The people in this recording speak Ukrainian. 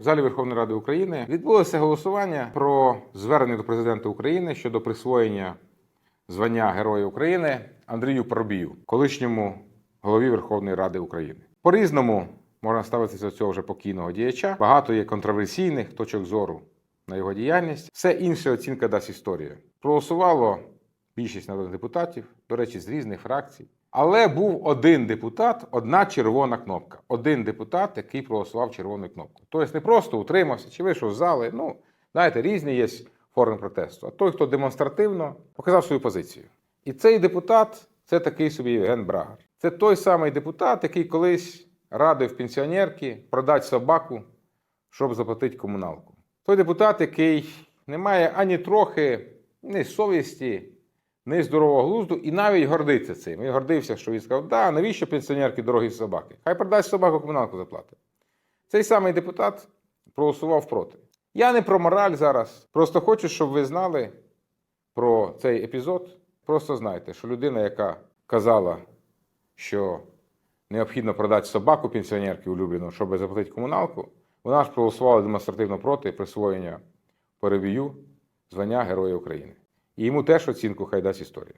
В залі Верховної Ради України відбулося голосування про звернення до президента України щодо присвоєння звання Героя України Андрію Парубію, колишньому голові Верховної Ради України. По-різному можна ставитися до цього вже покійного діяча. Багато є контроверсійних точок зору на його діяльність. Все інше оцінка дасть історія. Проголосувало більшість народних депутатів, до речі, з різних фракцій. Але був один депутат, одна червона кнопка. Один депутат, який проголосував червоною кнопкою. Тобто не просто утримався чи вийшов з зали. Ну, знаєте, різні є форми протесту. А той, хто демонстративно показав свою позицію. І цей депутат це такий собі Євген Брагар. Це той самий депутат, який колись радив пенсіонерки продати собаку, щоб заплатити комуналку. Той депутат, який не має ані трохи ні совісті, ні здорового глузду, і навіть гордиться цим. Він гордився, що він сказав, да, навіщо пенсіонерки дорогі собаки? Хай продасть собаку комуналку заплатить. Цей самий депутат проголосував проти. Я не про мораль зараз. Просто хочу, щоб ви знали про цей епізод. Просто знайте, що людина, яка казала, що необхідно продати собаку пенсіонерки улюблену, щоб заплатити комуналку, вона ж проголосувала демонстративно проти присвоєння перебію звання Героя України. І йому теж оцінку хай дасть історія.